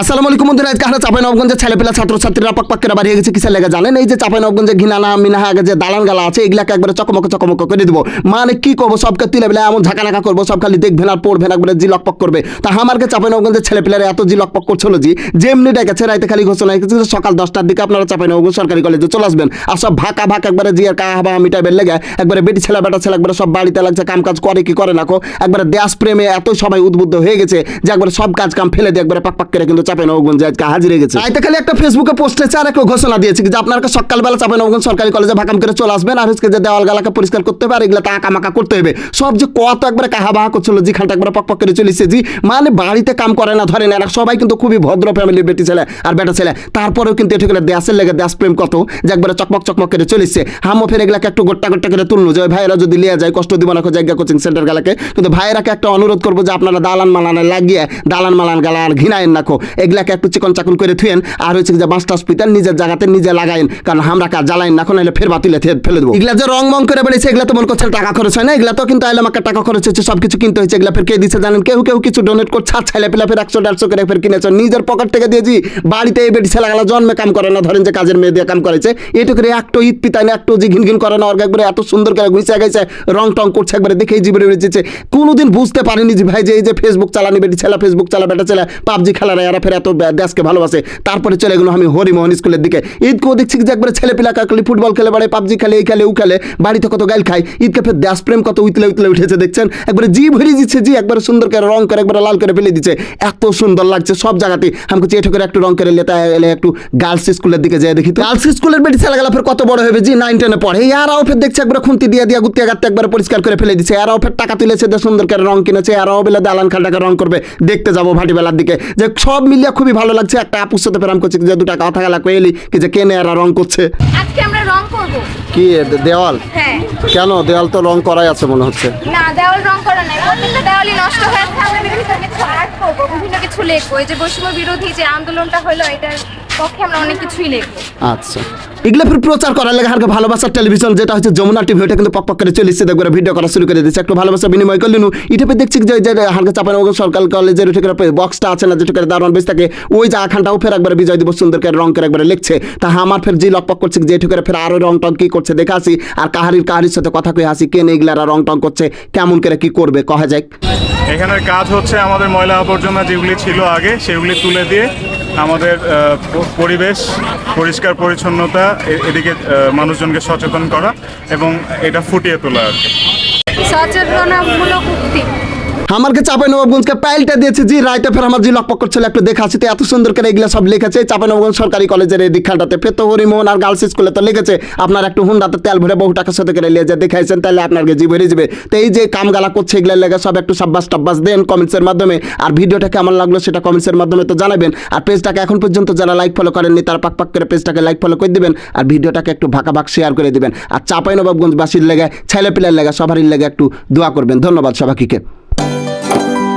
আসসালামু আলাইকুম বন্ধুরা, আজকে আমরা চাপাই নবগঞ্জের ছেলেপেলা ছাত্রছাত্রীরা পাক পাক করে বাড়িয়ে গেছে কিসের লেগে জানেন? এই যে চাপাই নবগঞ্জে ঘিনানা মিনাহা যে দালান গালা আছে, এগুলাকে একবারে চকমক চকমক করে দিব। মানে কি করব? সবকে তুলে বেলা এমন ঝাঁকানাকা করব, সব খালি দেখবেন আর পড়বেন একবারে জি লকপক করবে। তা আমারকে চাপাই নবগঞ্জের ছেলেপেলারা এত জি লকপক করছিল জি, যেমনি ডেকেছে, রাইতে খালি ঘোষণা হয়েছে যে সকাল দশটার দিকে আপনারা চাপাই নবগঞ্জ সরকারি কলেজে চলে আসবেন। আর সব ভাকা ভাক একবারে জি আর কাহা বাহা মিটাইবেন লেগে, একবারে বেটি ছেলে, বেটা ছেলে একবারে সব বাড়িতে লাগছে কাম কাজ করে কি করে না কো? একবারে দেশ প্রেমে এত সবাই উদ্বুদ্ধ হয়ে গেছে যে একবারে সব কাজ কাম ফেলে দিয়ে একবারে পাক পাক করে কিন্তু চাপে নবগঞ্জে আজকে হাজির গেছে। আইতে খালি একটা ফেসবুকে পোস্ট আর একটা ঘোষণা দিয়েছে যে আপনারা সকালবেলা চাপে নবগঞ্জ সরকারি কলেজে ভাকাম করে চলে আসবেন আর হচ্ছে যে দেওয়াল গালাকে পরিষ্কার করতে হবে আর এগুলো টাকা মাকা করতে হবে। সব যে কত একবারে কাহা বাহা করছিল জি খানটা একবার পক পক করে চলেছে জি মানে বাড়িতে কাম করে না ধরেন এরা সবাই কিন্তু খুবই ভদ্র ফ্যামিলির বেটি ছেলে আর বেটা ছেলে। তারপরেও কিন্তু এটা করে দেশের লেগে দেশ প্রেম কত যে একবারে চকমক চকমক করে চলেছে। হামো ফের এগুলাকে একটু গোট্টা গোট্টা করে তুললো যে ভাইয়েরা যদি লিয়ে যায়, কষ্ট দিব না জায়গা কোচিং সেন্টার গালাকে। কিন্তু ভাইয়েরাকে একটা অনুরোধ করব যে, আপনারা দালান মালানে লাগিয়ে, দালান মালান গালা আর ঘিনায়েন নাকো এগুলাকে একটু চিকন চাকন করে থুয়েন আর হচ্ছে যে বাঁশটা হসপিটাল নিজের জায়গাতে নিজে লাগাইন, কারণ আমরা কাজ জ্বালাইন না, এখন এলে ফের বাতিলে ফেলে দেবো। এগুলা যে রং মং করে বেড়েছে, এগুলা তো মনে করছেন টাকা খরচ হয় না, এগুলা তো কিন্তু আইলে আমাকে টাকা খরচ হচ্ছে সব কিছু কিনতে হয়েছে, এগুলা ফের কে দিচ্ছে জানেন? কেউ কেউ কিছু ডোনেট করছে, আর ছেলে পেলা ফের একশো, দেড়শো করে ফের কিনেছে। নিজের পকেট থেকে দিয়েছি, বাড়িতে এই বেটি ছেলেগুলা জন্মে কাম করে না, ধরেন যে কাজের মেয়ে দিয়ে কাম করেছে এটু করে একটু ঈদ পিতাই না একটু যে ঘিন ঘিন করে না ওর একবারে এত সুন্দর করে ঘুষে গেছে, রং টং করছে একবারে দেখেই জীবনে বেঁচেছে কোনোদিন বুঝতে পারিনি যে ভাই যে এই যে ফেসবুক চালানি, বেটি ছেলে ফেসবুক চালা, বেটা ছেলে, পাবজি খেলারা এরা ফের এত দেশকে ভালোবাসে। তারপরে চলে গেলো আমি হরিমোহন স্কুলের দিকে। ঈদকেও দেখছি যে একবারে ছেলে পিলা কাকলি ফুটবল খেলে বাড়ে পাবজি খেলে, এই খেলে, ও খেলে, বাড়িতে কত গাইল খায়। ঈদকে ফের দেশপ্রেম কত উতলে উতলে উঠেছে, দেখছেন? একবারে জি ভরে দিচ্ছে, জি, একবারে সুন্দর করে, রং করে, একবারে লাল করে ফেলে দিচ্ছে। এত সুন্দর লাগছে সব জায়গাতে আমাকে চেয়ে করে একটু রং করে লেতা, এলে একটু গার্লস স্কুলের দিকে যায় দেখি গার্লস স্কুলের বেটি ছেলে গেলা ফের কত বড় হবে, জি নাইন টেনে পড়ে। ইয়ারাও ফের দেখছে একবার খুন্তি দিয়ে দিয়ে গুত্তিয়া গাত্তে একবার পরিষ্কার করে ফেলে দিচ্ছে। এরাও ফের টাকা তুলেছে সুন্দর করে রং কিনেছে। এরাও বেলা দালান খালটাকে রং করবে। দেখতে যাব ভাটি বেলার দিকে। যে সব মিলিয়ে খুবই ভালো লাগছে। একটা আপুর সাথে প্রেম করছে যে দুটা কথা লাগবে এলি কি যে কেনে এরা রং করছে। আজকে আমরা রং করব। কি দেওয়াল? হ্যাঁ। কেন? দেওয়াল তো রং করাই আছে মনে হচ্ছে। না দেওয়াল রং করা নাই। প্রত্যেকটা দেওয়ালই নষ্ট হয়ে আছে। আমরা বিভিন্ন কিছু আর্ট করব বিভিন্ন কিছু লেখব। এই যে বৈষম্য বিরোধী যে আন্দোলনটা হলো এটার পক্ষে আমরা অনেক কিছুই লিখব। আচ্ছা। এগুলো ফির প্রচার করার লেগে হালকা ভালোবাসার টেলিভিশন যেটা হচ্ছে যমুনা টিভি ওটা কিন্তু পক পক করে চলেছে দেখবে ভিডিও করা শুরু করে দিচ্ছে একটু ভালোবাসা বিনিময় করলেন এটা পেয়ে দেখছি যে যে হালকা চাপানো সরকারি কলেজের উঠে করে বক্সটা আছে না যেটা করে দারোয়ান বেশ থাকে ওই জায়গাখানটাও ফের একবার বিজয় দিবস সুন্দর করে রং করে একবারে লিখছে। তা আমার ফের যে লকপক করছে যে এটু করে ফের আরও রং টং কি করছে দেখে আসি। আর কাহারির কাহারির সাথে কথা কয়ে আসি কেন এগুলারা রং টং করছে কেমন করে কি করবে কহা যায় এখানের কাজ হচ্ছে আমাদের ময়লা আবর্জনা যেগুলি ছিল আগে সেগুলি তুলে দিয়ে আমাদের পরিবেশ, পরিষ্কার পরিচ্ছন্নতা এদিকে মানুষজনকে সচেতন করা এবং এটা ফুটিয়ে তোলা আর কি। সচেতনামূলক উক্তি। আমাকে চাপে নবাবগঞ্জকে পাইলটা দিয়েছে, জি রাইতে ফের আমার জি লকপক করছিল, একটু দেখা আছে তো, এত সুন্দর করে এগুলো সব লিখেছে। চাপে নবাবগঞ্জ সরকারি কলেজের এই দীক্ষাটাতে ফের তো হরিমোহন আর গার্লস স্কুলে তো লিখেছে, আপনার একটু হুন্ডাতে তেল ভরে বহু টাকার সাথে করে লিয়ে যে, দেখাইছেন তাহলে আপনাকে জি ভরে যাবে তো এই যে কামগালা করছে এগুলো লেগে সব একটু সাব্বাস টাব্বাস দেন কমেন্টসের মাধ্যমে। আর ভিডিওটা কেমন লাগল সেটা কমেন্টসের মাধ্যমে তো জানাবেন। আর পেজটাকে এখন পর্যন্ত যারা লাইক ফলো করেননি, তারা পাক পাক করে পেজটাকে লাইক ফলো করে দিবেন আর ভিডিওটাকে একটু ভাগ শেয়ার করে দিবেন। আর চাপাই নবাবগঞ্জবাসীর লেগে ছেলে পিলের লেগে, সবারই লেগে একটু দোয়া করবেন। ধন্যবাদ সবাইকে।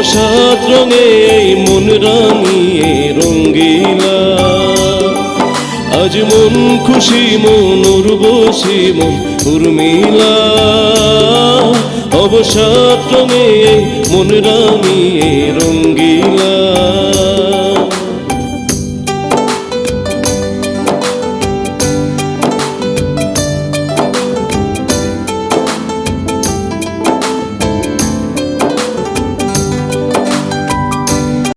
অবসাদ রঙে মন রাঙিয়ে রঙ্গিলা। আজ মন খুশি, মন উর্বশী, মন উর্মিলা। অবসাদ রঙে মন রাঙিয়ে